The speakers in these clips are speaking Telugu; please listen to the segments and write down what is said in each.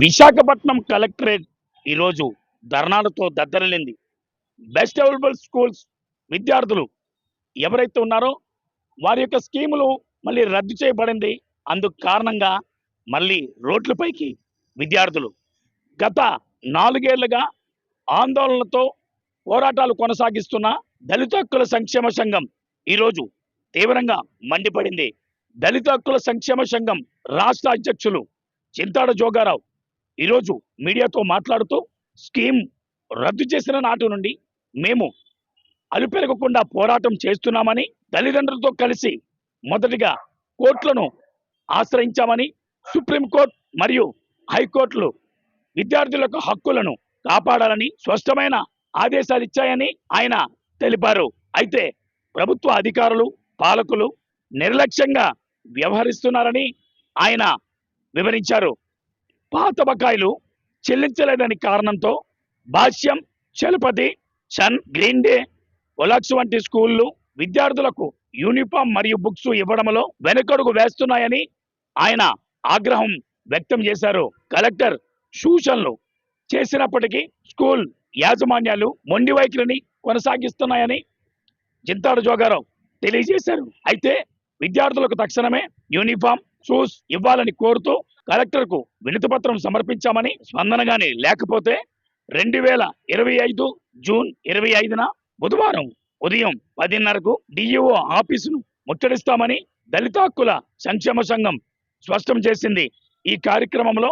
విశాఖపట్నం కలెక్టరేట్ ఈరోజు ధర్నాలతో దద్దరలింది బెస్ట్ అవైలబుల్ స్కూల్స్ విద్యార్థులు ఎవరైతే ఉన్నారో వారి యొక్క స్కీములు మళ్ళీ రద్దు చేయబడింది. అందుకు కారణంగా మళ్ళీ రోడ్లపైకి విద్యార్థులు గత నాలుగేళ్ళుగా ఆందోళనలతో పోరాటాలు కొనసాగిస్తున్న దళిత హక్కుల సంక్షేమ సంఘం ఈరోజు తీవ్రంగా మండిపడింది. దళిత హక్కుల సంక్షేమ సంఘం రాష్ట్ర అధ్యక్షులు చింతాడ జోగారావు ఈరోజు మీడియాతో మాట్లాడుతూ స్కీమ్ రద్దు చేసిన నాటి నుండి మేము అలుపెరగకుండా పోరాటం చేస్తున్నామని తల్లిదండ్రులతో కలిసి మొదటిగా కోర్టులను ఆశ్రయించామని సుప్రీంకోర్టు మరియు హైకోర్టులు విద్యార్థులకు హక్కులను కాపాడాలని స్పష్టమైన ఆదేశాలు ఇచ్చాయని ఆయన తెలిపారు. అయితే ప్రభుత్వ అధికారులు పాలకులు నిర్లక్ష్యంగా వ్యవహరిస్తున్నారని ఆయన వివరించారు. పాత బకాయిలు చెల్లించలేదని కారణంతో Bhashyam Chalapathi sun green day ఒలాక్స్ వంటి స్కూళ్ళు విద్యార్థులకు యూనిఫామ్ మరియు బుక్స్ ఇవ్వడంలో వెనుకడుగు వేస్తున్నాయని ఆయన ఆగ్రహం వ్యక్తం చేశారు. కలెక్టర్ సూచనలు చేసినప్పటికీ స్కూల్ యాజమాన్యాలు మొండి వైఖరిని కొనసాగిస్తున్నాయని చింతాడు జోగారావు తెలియజేశారు. అయితే విద్యార్థులకు తక్షణమే యూనిఫామ్ షూస్ ఇవ్వాలని కోరుతూ కలెక్టర్కు వినతిపత్రం సమర్పించామని స్పందనగానే లేకపోతే రెండు వేల ఇరవై ఐదు జూన్ ఇరవై ఐదున బుధవారం ఉదయం పదిన్నరకు డిఈఓ ఆఫీసును ముట్టడిస్తామని దళిత హక్కుల సంక్షేమ సంఘం స్పష్టం చేసింది. ఈ కార్యక్రమంలో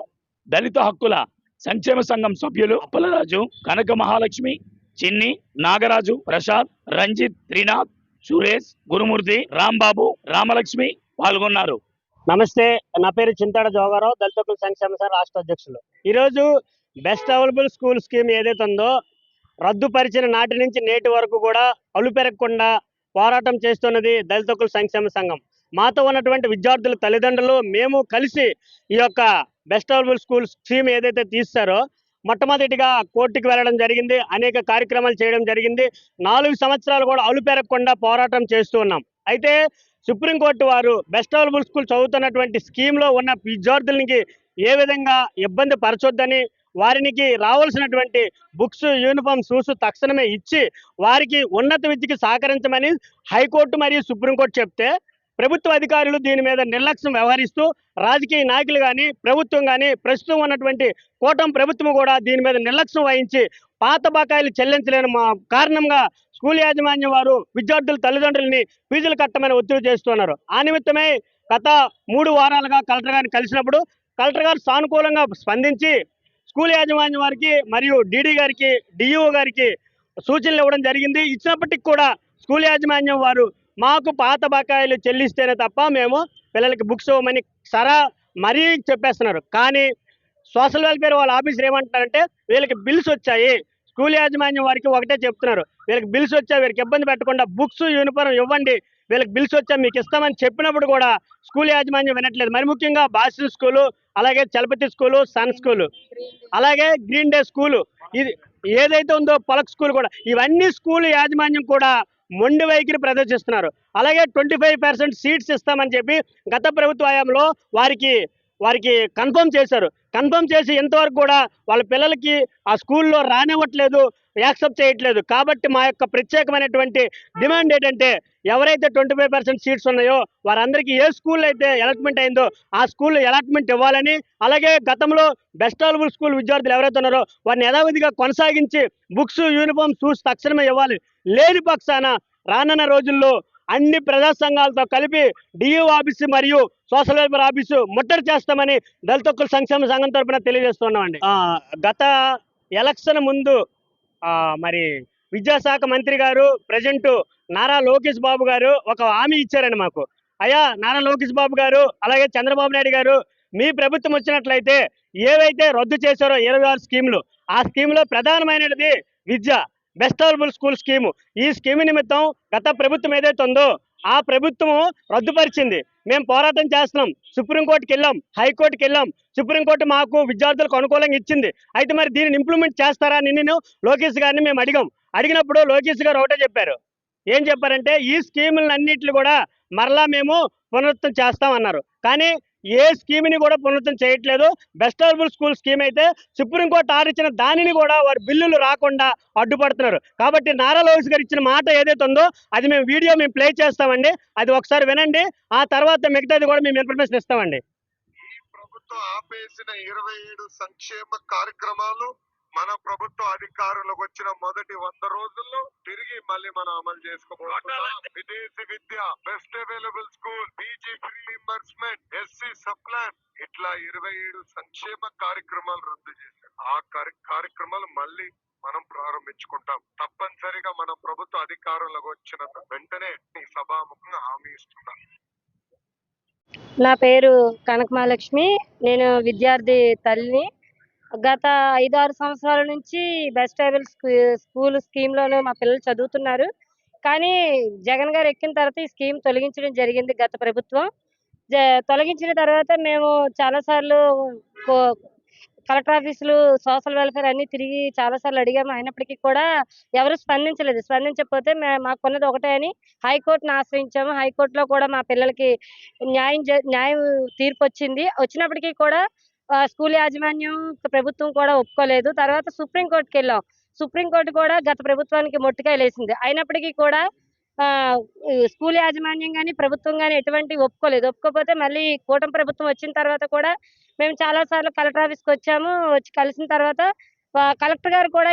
దళిత హక్కుల సంక్షేమ సంఘం సభ్యులు అప్పలరాజు కనక మహాలక్ష్మి చిన్ని నాగరాజు ప్రసాద్ రంజిత్ త్రినాథ్ సురేష్ గురుమూర్తి రాంబాబు రామలక్ష్మి పాల్గొన్నారు. నమస్తే నా పేరు చింతాడ జోగారావు దళిత సంక్షేమ సంఘ రాష్ట్ర అధ్యక్షులు. ఈరోజు బెస్ట్ అవైలబుల్ స్కూల్ స్కీమ్ ఏదైతే ఉందో రద్దుపరిచిన నాటి నుంచి నేటి వరకు కూడా అలుపెరగకుండా పోరాటం చేస్తున్నది దళిత సంక్షేమ సంఘం. మాతో ఉన్నటువంటి విద్యార్థుల తల్లిదండ్రులు మేము కలిసి ఈ యొక్క బెస్ట్ అవైలబుల్ స్కూల్ స్కీమ్ ఏదైతే తీస్తారో మొట్టమొదటిగా కోర్టుకు వెళ్ళడం జరిగింది అనేక కార్యక్రమాలు చేయడం జరిగింది నాలుగు సంవత్సరాలు కూడా అలుపెరగకుండా పోరాటం చేస్తూ ఉన్నాం. అయితే సుప్రీంకోర్టు వారు బెస్ట్ అవైలబుల్ స్కూల్ చదువుతున్నటువంటి స్కీమ్లో ఉన్న విద్యార్థులకి ఏ విధంగా ఇబ్బంది పరచొద్దని వారికి రావాల్సినటువంటి బుక్స్ యూనిఫామ్ షూస్ తక్షణమే ఇచ్చి వారికి ఉన్నత విద్యకి సహకరించమని హైకోర్టు మరియు సుప్రీంకోర్టు చెప్తే ప్రభుత్వ అధికారులు దీని మీద నిర్లక్ష్యం వ్యవహరిస్తూ రాజకీయ నాయకులు కానీ ప్రభుత్వం కానీ ప్రస్తుతం ఉన్నటువంటి కూటమి ప్రభుత్వం కూడా దీని మీద నిర్లక్ష్యం వహించి పాత బకాయిలు చెల్లించలేని మా కారణంగా స్కూల్ యాజమాన్యం వారు విద్యార్థుల తల్లిదండ్రులని ఫీజులు కట్టమని ఒత్తిడి చేస్తున్నారు. ఆ నిమిత్తమే గత మూడు వారాలుగా కలెక్టర్ గారిని కలిసినప్పుడు కలెక్టర్ గారు సానుకూలంగా స్పందించి స్కూల్ యాజమాన్యం వారికి మరియు డీడీ గారికి డిఈఓ గారికి సూచనలు ఇవ్వడం జరిగింది. ఇచ్చినప్పటికి కూడా స్కూల్ యాజమాన్యం వారు మాకు పాత బకాయిలు చెల్లిస్తేనే తప్ప మేము పిల్లలకి బుక్స్ ఇవ్వమని సరా మరీ చెప్పేస్తున్నారు. కానీ సోషల్ వెల్ఫేర్ వాళ్ళ ఆఫీసర్ ఏమంటున్నారంటే వీళ్ళకి బిల్స్ వచ్చాయి. స్కూల్ యాజమాన్యం వారికి ఒకటే చెప్తున్నారు. వీళ్ళకి బిల్స్ వచ్చా వీరికి ఇబ్బంది పెట్టకుండా బుక్స్ యూనిఫామ్ ఇవ్వండి. వీళ్ళకి బిల్స్ వచ్చా మీకు ఇస్తామని చెప్పినప్పుడు కూడా స్కూల్ యాజమాన్యం వినట్లేదు. మరి ముఖ్యంగా బాసిల్ స్కూలు అలాగే చలపతి స్కూలు సన్ స్కూలు అలాగే గ్రీన్ డే స్కూలు. ఇది ఏదైతే ఉందో పలక్ స్కూల్ కూడా ఇవన్నీ స్కూల్ యాజమాన్యం కూడా మొండి వైఖరి ప్రదర్శిస్తున్నారు. అలాగే ట్వంటీ ఫైవ్ పర్సెంట్ సీట్స్ ఇస్తామని చెప్పి గత ప్రభుత్వ హయాంలో వారికి వారికి కన్ఫర్మ్ చేశారు. కన్ఫర్మ్ చేసి ఇంతవరకు కూడా వాళ్ళ పిల్లలకి ఆ స్కూల్లో రానివ్వట్లేదు యాక్సెప్ట్ చేయట్లేదు. కాబట్టి మా యొక్క ప్రత్యేకమైనటువంటి డిమాండ్ ఏంటంటే ఎవరైతే ట్వంటీ ఫైవ్ పర్సెంట్ సీట్స్ ఉన్నాయో వారందరికీ ఏ స్కూల్ అయితే అలాట్మెంట్ అయిందో ఆ స్కూల్లో అలాట్మెంట్ ఇవ్వాలని అలాగే గతంలో బెస్ట్ అవైలబుల్ స్కూల్ విద్యార్థులు ఎవరైతే ఉన్నారో వారిని యథావిధిగా కొనసాగించి బుక్స్ యూనిఫామ్ షూస్ తక్షణమే ఇవ్వాలి. లేని పక్షాన రానున్న రోజుల్లో అన్ని ప్రజా సంఘాలతో కలిపి డియూ ఆఫీసు మరియు సోషల్ వెల్ఫేర్ ఆఫీసు ముట్టడి చేస్తామని దళిత హక్కుల సంక్షేమ సంఘం తరపున తెలియజేస్తున్నామండి. గత ఎలక్షన్ ముందు మరి విద్యాశాఖ మంత్రి గారు ప్రజెంట్ నారా లోకేష్ బాబు గారు ఒక హామీ ఇచ్చారండి మాకు. అయ్యా నారా లోకేష్ బాబు గారు అలాగే చంద్రబాబు నాయుడు గారు మీ ప్రభుత్వం వచ్చినట్లయితే ఏవైతే రద్దు చేశారో ఇరవై ఆరు స్కీములు ఆ స్కీములో ప్రధానమైనది విద్య. బెస్ట్ స్కూల్ స్కీము ఈ స్కీమ్ నిమిత్తం గత ప్రభుత్వం ఏదైతే ఉందో ఆ ప్రభుత్వము రద్దుపరిచింది. మేము పోరాటం చేస్తున్నాం. సుప్రీంకోర్టుకి వెళ్ళాం. హైకోర్టుకి వెళ్ళాం. సుప్రీంకోర్టు మాకు విద్యార్థులకు అనుకూలంగా ఇచ్చింది. అయితే మరి దీనిని ఇంప్లిమెంట్ చేస్తారా అని నేను లోకేష్ గారిని మేము అడిగాం. అడిగినప్పుడు లోకేష్ గారు ఒకటే చెప్పారు. ఏం చెప్పారంటే ఈ స్కీములన్నింటిని కూడా మరలా మేము పునరుద్ధం చేస్తామన్నారు. కానీ ఏ స్కీమ్ని కూడా పునరుద్ధం చేయట్లేదు. బెస్ట్ అవైలబుల్ స్కూల్ స్కీమ్ అయితే సుప్రీంకోర్టు ఆరిచ్చిన ఇచ్చిన దానిని కూడా వారి బిల్లులు రాకుండా అడ్డుపడుతున్నారు. కాబట్టి నారా లోహిస్ గారు ఇచ్చిన మాట ఏదైతే ఉందో అది మేము వీడియో మేము ప్లే చేస్తామండి. అది ఒకసారి వినండి. ఆ తర్వాత మిగతాది కూడా మేము ఇన్ఫర్మేషన్ ఇస్తామండి. ప్రభుత్వం ఆపేసిన ఇరవై ఏడు సంక్షేమ కార్యక్రమాలు మన ప్రభుత్వ అధికారులకు వచ్చిన మొదటి వంద రోజుల్లో తిరిగి మళ్ళీ మనం అమలు చేసుకోబోతున్నాం. విదేశీ విద్య best available school PG free reimbursement SC sub plan ఇట్లా ఇరవై ఏడు సంక్షేమ కార్యక్రమాలు రద్దు చేశారు. ఆ కార్య- కార్యక్రమాలు మళ్ళీ మనం ప్రారంభించుకుంటాం. తప్పనిసరిగా మన ప్రభుత్వ అధికారులకు వచ్చిన వెంటనే ఈ సభాముఖంగా హామీ ఇస్తున్నాం. నా పేరు కనకమహాలక్ష్మి. నేను విద్యార్థి తల్లిని. గత ఐదు ఆరు సంవత్సరాల నుంచి బెస్ట్ టైబుల్ స్కూల్ స్కీమ్లోనే మా పిల్లలు చదువుతున్నారు. కానీ జగన్ గారు ఎక్కిన తర్వాత ఈ స్కీమ్ తొలగించడం జరిగింది గత ప్రభుత్వం. జ- తొలగించిన తర్వాత మేము చాలాసార్లు కలెక్టర్ ఆఫీసులు సోషల్ వెల్ఫేర్ అన్ని తిరిగి చాలాసార్లు అడిగాము. అయినప్పటికీ కూడా ఎవరు స్పందించలేదు. స్పందించకపోతే మే- మాకున్నది ఒకటే అని హైకోర్టును ఆశ్రయించాము. హైకోర్టులో కూడా మా పిల్లలకి న్యాయం జ- న్యాయం తీర్పు వచ్చింది. వచ్చినప్పటికీ కూడా స్కూల్ యాజమాన్యం ప్రభుత్వం కూడా ఒప్పుకోలేదు. తర్వాత సుప్రీంకోర్టుకి వెళ్ళాం సుప్రీంకోర్టు కూడా గత ప్రభుత్వానికి మొట్టికాయలు వేసింది అయినప్పటికీ కూడా స్కూల్ యాజమాన్యం కానీ ప్రభుత్వం కానీ ఎటువంటి ఒప్పుకోలేదు. ఒప్పుకోకపోతే మళ్ళీ కూటమి ప్రభుత్వం వచ్చిన తర్వాత కూడా మేము చాలా సార్లు కలెక్టర్ ఆఫీస్కి వచ్చాము. వచ్చి కలిసిన తర్వాత కలెక్టర్ గారు కూడా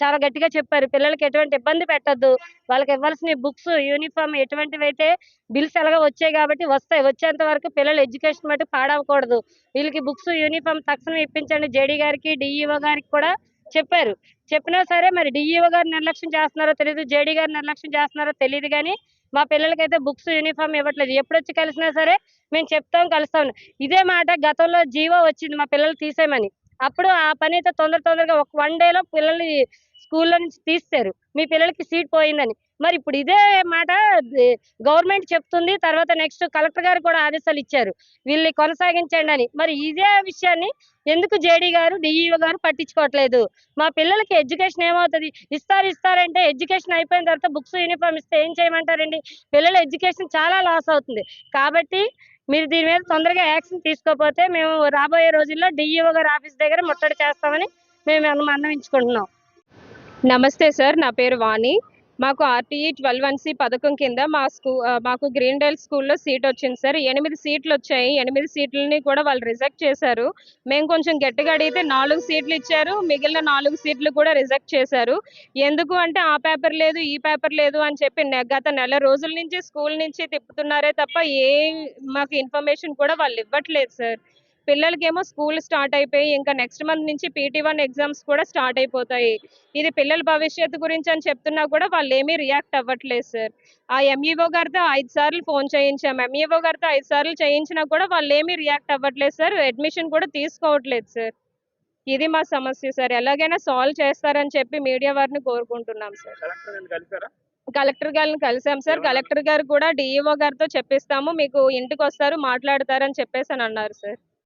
చాలా గట్టిగా చెప్పారు. పిల్లలకి ఎటువంటి ఇబ్బంది పెట్టద్దు. వాళ్ళకి ఇవ్వాల్సిన బుక్స్ యూనిఫామ్ ఎటువంటివైతే అయితే బిల్స్ ఎలాగో వచ్చాయి కాబట్టి వస్తాయి. వచ్చేంత వరకు పిల్లలు ఎడ్యుకేషన్ మటు పాడవకూడదు. వీళ్ళకి బుక్స్ యూనిఫామ్ తక్షణం ఇప్పించండి. జేడీ గారికి డిఈఓ గారికి కూడా చెప్పారు. చెప్పినా సరే మరి డిఈఓ గారు నిర్లక్ష్యం చేస్తున్నారో తెలియదు జేడీ గారు నిర్లక్ష్యం చేస్తున్నారో తెలియదు కానీ మా పిల్లలకైతే బుక్స్ యూనిఫామ్ ఇవ్వట్లేదు. ఎప్పుడొచ్చి కలిసినా సరే మేము చెప్తాం కలుస్తాం. ఇదే మాట గతంలో జీవో వచ్చింది మా పిల్లలు తీసేయమని. అప్పుడు ఆ పని అయితే తొందర తొందరగా ఒక వన్ డేలో పిల్లల్ని స్కూల్లో నుంచి తీస్తారు. మీ పిల్లలకి సీట్ పోయిందని. మరి ఇప్పుడు ఇదే మాట గవర్నమెంట్ చెప్తుంది. తర్వాత నెక్స్ట్ కలెక్టర్ గారు కూడా ఆదేశాలు ఇచ్చారు. వీళ్ళని కొనసాగించండి అని. మరి ఇదే విషయాన్ని ఎందుకు జేడీ గారు డిఈఓ గారు పట్టించుకోవట్లేదు? మా పిల్లలకి ఎడ్యుకేషన్ ఏమవుతుంది? ఇస్తారు ఇస్తారంటే ఎడ్యుకేషన్ అయిపోయిన తర్వాత బుక్స్ యూనిఫామ్ ఇస్తే ఏం చేయమంటారండి? పిల్లల ఎడ్యుకేషన్ చాలా లాస్ అవుతుంది. కాబట్టి మీరు దీని మీద తొందరగా యాక్షన్ తీసుకోకపోతే మేము రాబోయే రోజుల్లో డిఈఓ గారు ఆఫీస్ దగ్గర ముట్టడి చేస్తామని మేము అన్న- అన్నవించుకుంటున్నాం నమస్తే సార్ నా పేరు వాణి. మాకు ఆర్టీఈ ట్వెల్వ్ వన్ సి పథకం కింద మా స్కూ మాకు గ్రీన్ డైల్ స్కూల్లో సీట్ వచ్చింది సార్. ఎనిమిది సీట్లు వచ్చాయి. ఎనిమిది సీట్లని కూడా వాళ్ళు రిజెక్ట్ చేశారు. మేము కొంచెం గట్టిగా అడిగితే నాలుగు సీట్లు ఇచ్చారు. మిగిలిన నాలుగు సీట్లు కూడా రిజెక్ట్ చేశారు. ఎందుకు అంటే ఆ పేపర్ లేదు ఈ పేపర్ లేదు అని చెప్పి గత నెల రోజుల నుంచి స్కూల్ నుంచి తిప్పుతున్నారే తప్ప ఏ మాకు ఇన్ఫర్మేషన్ కూడా వాళ్ళు ఇవ్వట్లేదు సార్. పిల్లలకేమో స్కూల్ స్టార్ట్ అయిపోయి ఇంకా నెక్స్ట్ మంత్ నుంచి పీటీ వన్ ఎగ్జామ్స్ కూడా స్టార్ట్ అయిపోతాయి. ఇది పిల్లల భవిష్యత్తు గురించి అని చెప్తున్నా కూడా వాళ్ళు ఏమీ రియాక్ట్ అవ్వట్లేదు సార్. ఆ ఎంఈఓ గారితో ఐదు సార్లు ఫోన్ చేయించాం. ఎంఈఓ గారితో ఐదు సార్లు చేయించినా కూడా వాళ్ళు ఏమీ రియాక్ట్ అవ్వట్లేదు సార్. అడ్మిషన్ కూడా తీసుకోవట్లేదు సార్. ఇది మా సమస్య సార్. ఎలాగైనా సాల్వ్ చేస్తారని చెప్పి మీడియా వారిని కోరుకుంటున్నాం సార్. కలెక్టర్ గారిని కలిసాం సార్? కలెక్టర్ గారు కూడా డిఈఓ గారితో చెప్పిస్తాము. మీకు ఇంటికి వస్తారు మాట్లాడతారని చెప్పేసి అని అన్నారు సార్.